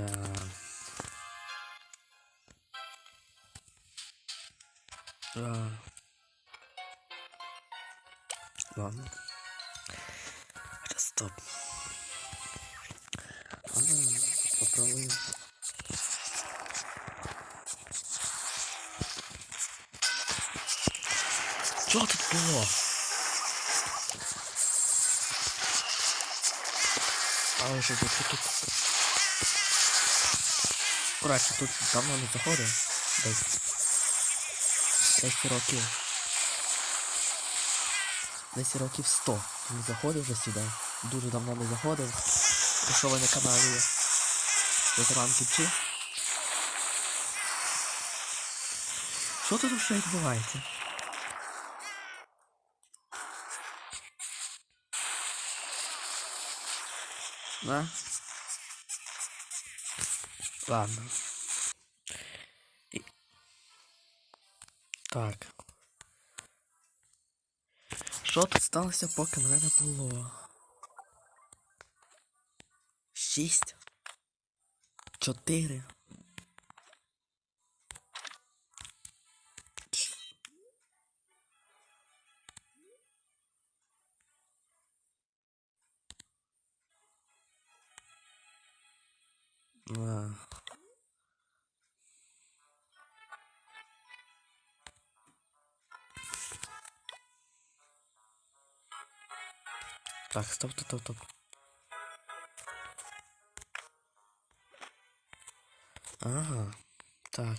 Так. А. Ладно. Стоп. А попробуем. Що тут було? А вже тут тут. Коротше, тут давно не заходив. Десь. Десь років. Десь років 100 не заходив вже сюди. Дуже давно не заходив. Якщо ви на каналі Ветеран Кіпчі. Що тут вже відбувається? Да? Ладно. І... Так. Що тут сталося, поки мене не було? Шість. Чотири. Ч- Так, стоп, стоп, стоп, стоп. Ага, так.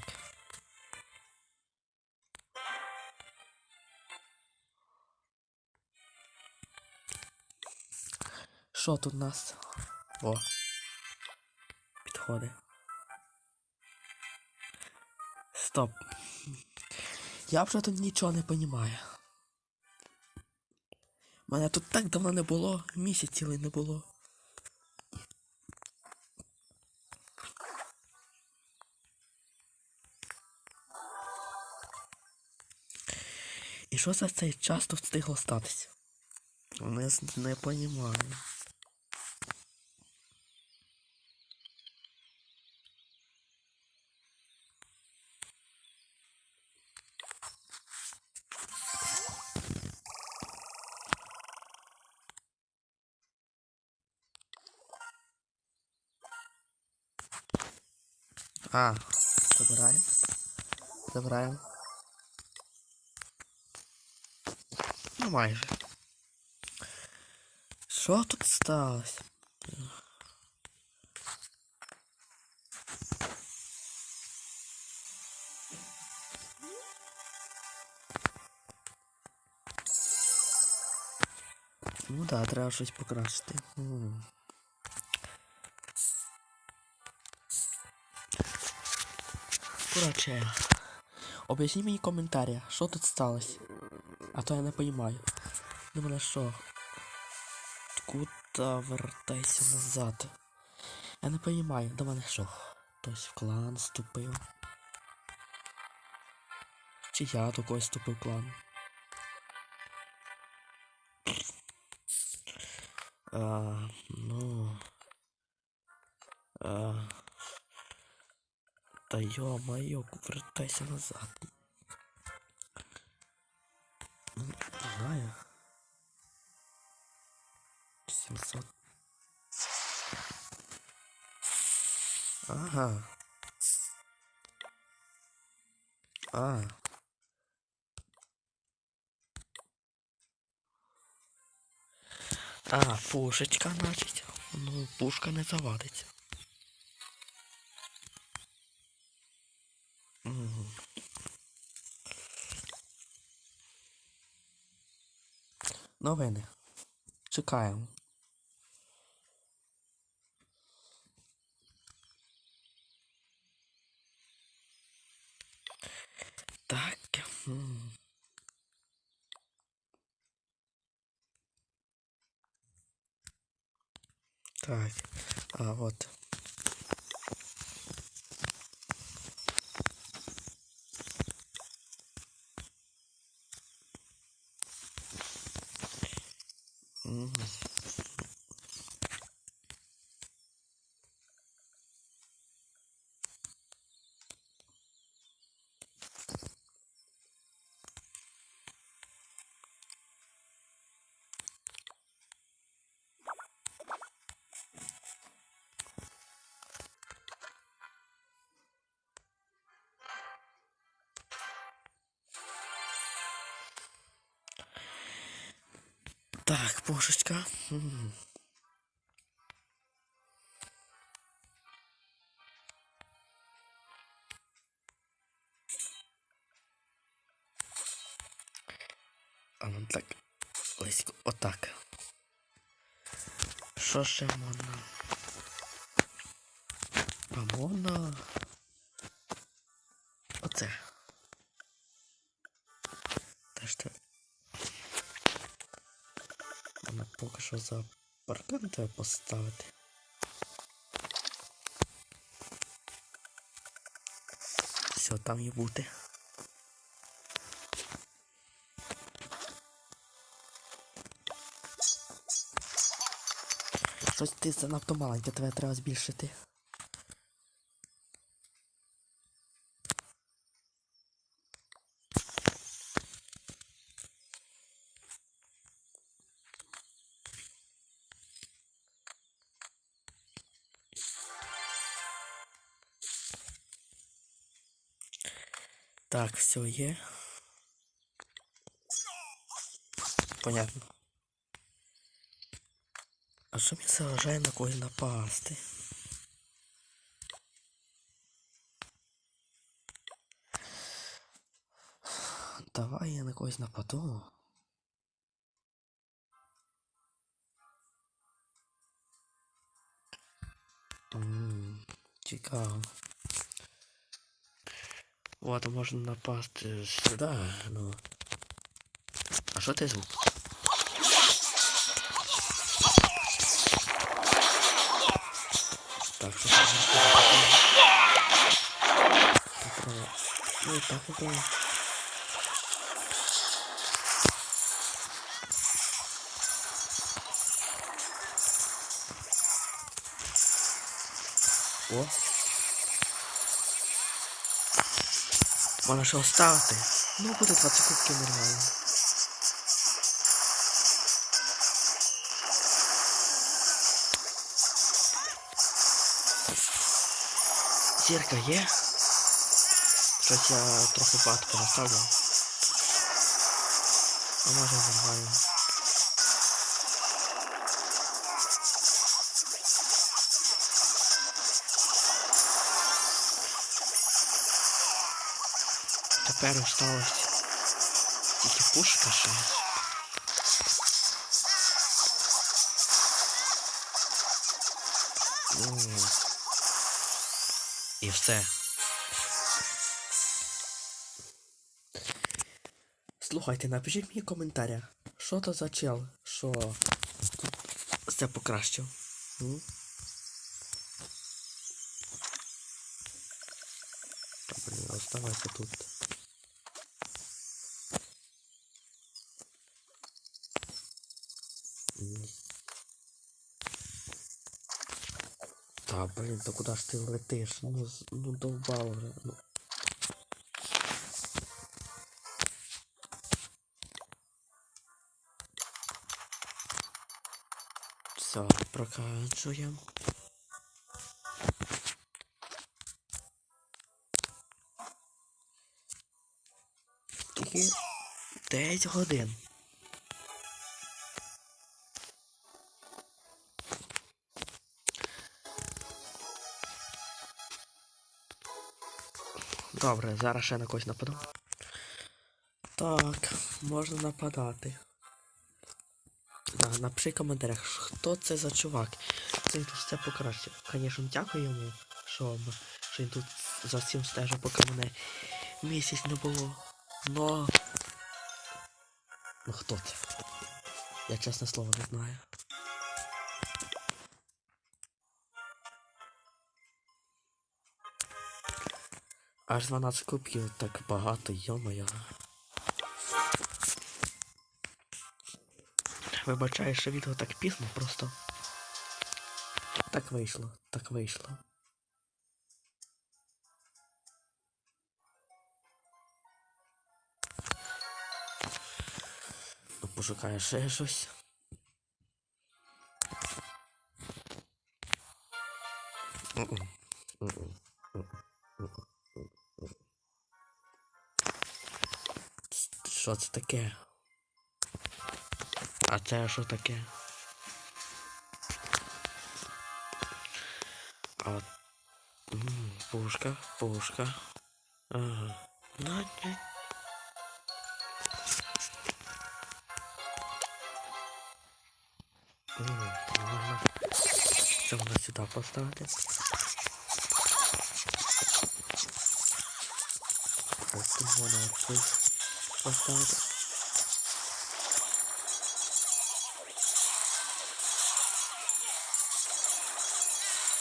Що тут у нас? О. Підходи. Стоп. Я вже тут нічого не розумію. Мене тут так давно не було, місяць цілий не було. І що за цей час тут встигло статися? Не, не понімаю. А, забираємо. Забираємо. Ну майже. Що тут сталося? Ну да, треба щось покращити. М. Коротше, об'ясніть мені в коментарях, що тут сталося. А то я не розумію. Ну мене що? Куда вертайся назад? Я не розумію, до мене що? Хтось в клан вступив. Чи я до когось вступив в клан? А, ну. А, та йо-моє, вертайся назад. Не знаю. 700. Ага. А. А, пушечка, значить. Ну, пушка не завадиться. novena. Czekają Mm-hmm. Так, пушечка. А ну так. Близько. Отак. Що ще можна? А можна. Оце. Теж треба. Поки що за паркан треба поставити. Все, там і бути. Щось ти занадто маленьке, тебе треба збільшити. Так, все є. Понятно. А що мені заважає на когось напасти? Давай я на когось нападу. М, Цікаво. Вот, можна напасти сюди, ну. А що ти звук? Так, це? Так. Ну, так это. О. Можна ще оставити. Ну, буде 20 кубків нормально. Зірка є. Щось я трохи багато наставлю. А може нормально. Тепер осталось тільки пушка ще. Ну, і все. Слухайте, напишіть мені в коментарях, що то за чел, що тут все покращив. М? Блін, оставайся тут. М. Та, блін, то куди ж ти летиш? Ну, з- ну довбало вже. Ну. Все, прокачуємо. 9 годин. Добре, зараз ще на когось нападу. Так, можна нападати. Да, напиши в коментарях, хто це за чувак. Це він тут все покращив. Звісно, дякую йому, що, що він тут за всім стежив, поки мене місяць не було. Но. Ну хто це? Я чесне слово не знаю. Аж 12 кубків так багато, йо-моє. Вибачаю, що відео так пізно, просто. Так вийшло, так вийшло. Ну, Пошукаю ще щось. Мгм. Мгм. Що це таке? А це що таке? А от. Пушка, пушка. Ага. Ну, ні. М, Можна. Це можна сюди поставити. Ось тут от тут поставити.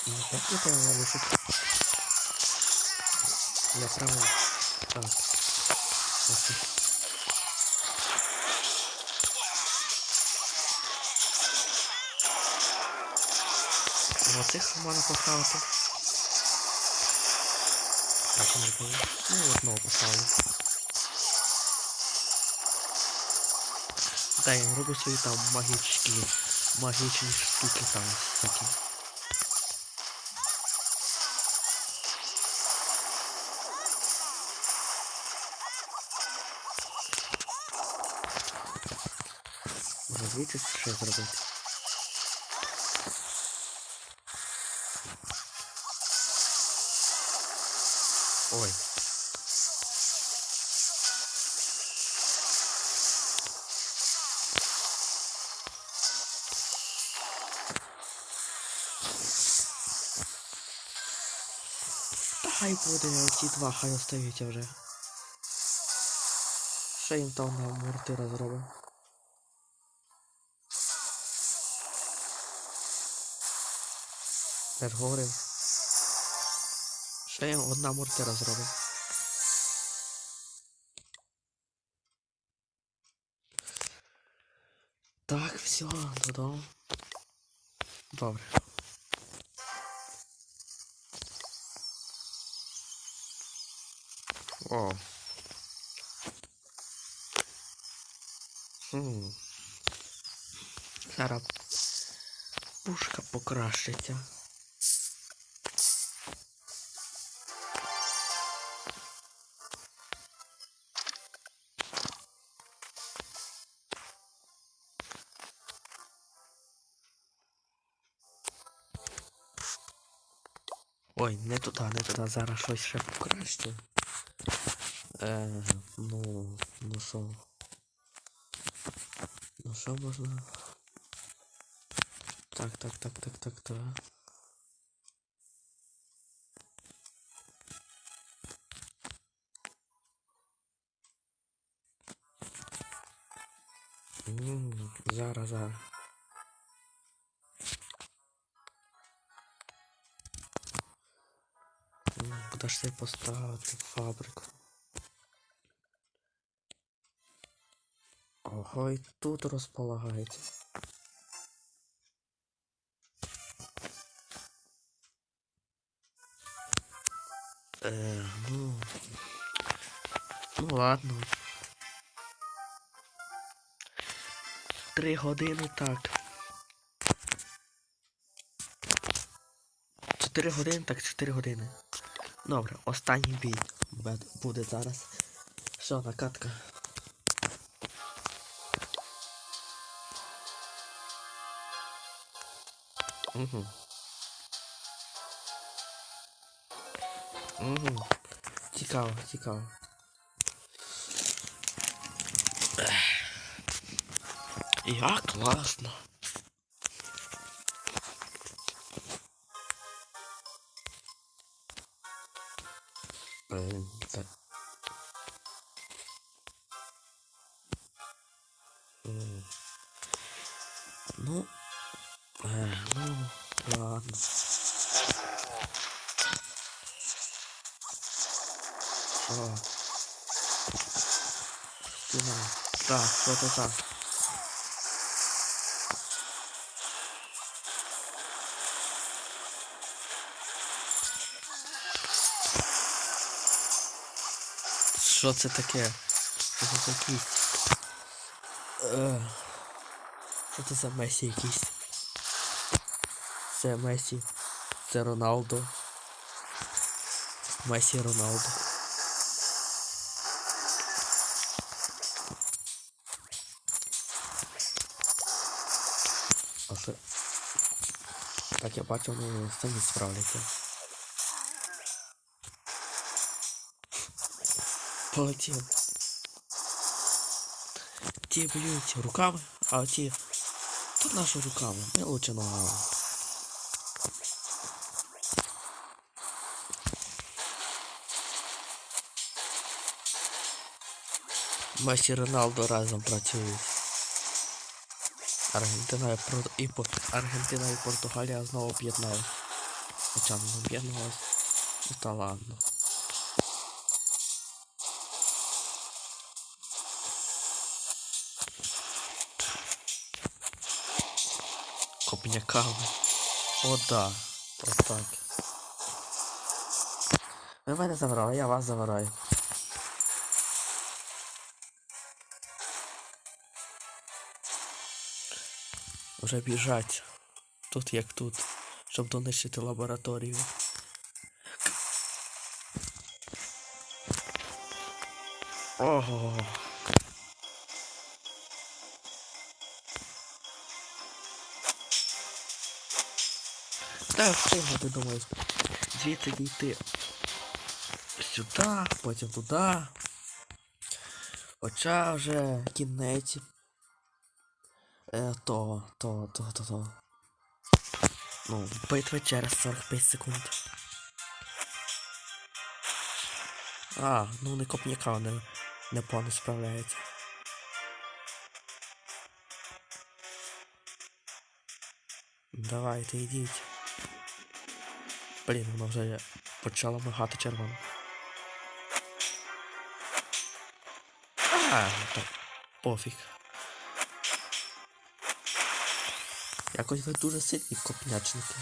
Ну, так не треба вишити. Направо. Так. Ось тут. Оцих можна поставити. Так, не було. Ну, одного поставлю. Да, я роблю свої там магічні, магічні штуки там. Може звідси ще зробити? Хай буде ці два, хай остаються вже. Що їм там на мортира зробимо? Я ж говорив. Ще їм одна мортира зробить. Так, все, додому. Добре. О. Хм. Зараз пушка покращиться. Ой, не туди, не туди, зараз щось ще покращу. Е, ну, ну що? Ну що можна? Так, так, так, так, так, так. М, Зараз, зараз. Куди ж це поставити фабрику? Ого, і тут розполагається. Е, ну. Ну ладно. Три години так. Чотири години, так чотири години. Добре, останній бій буде зараз. Що, накатка? Угу. Угу. Цікаво, цікаво. Як класно. Блин, Так, що то так? Що це таке? Що це за якісь? Е, Що це за Месі якийсь? Це Месі. Це Роналдо. Месі Роналдо. Так я бачу, вони самі справляться. Полетів. Ті б'ють руками, а ті. Тут наші руками, ми лучше ногами. Месі Роналдо разом працюють. Аргентина і, Аргентина і Португалія знову об'єдналися. Хоча не об'єдналися. Ну та ладно. Копняками. О, да. Отак. Ви мене забрали, я вас забираю. Вже біжать. Тут як тут. Щоб донищити лабораторію. Ого. Та встигнути, думаю, звідси дійти сюди, потім туди. Хоча вже кінець. Е, то, то, то, то, то. Ну, битва через 45 секунд. А, ну не копняка не, не повно справляється. Давайте йдіть. Блін, воно вже почало мигати червоно. А, ну так, пофіг. Якось ви дуже сильні копнячники.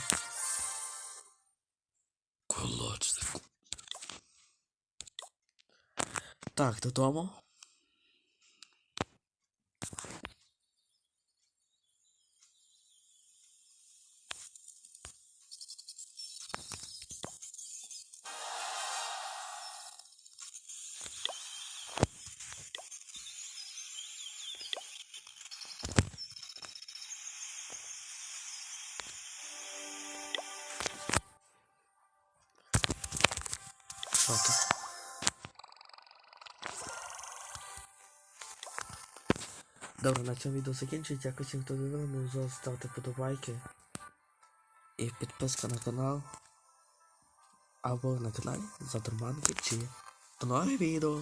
Кулачник. Так, додому. Добре, на цьому відео закінчить. Дякую всім, хто дивився. не вже ставте подобайки. І підписка на канал. Або на каналі Задурманки чи до нових відео.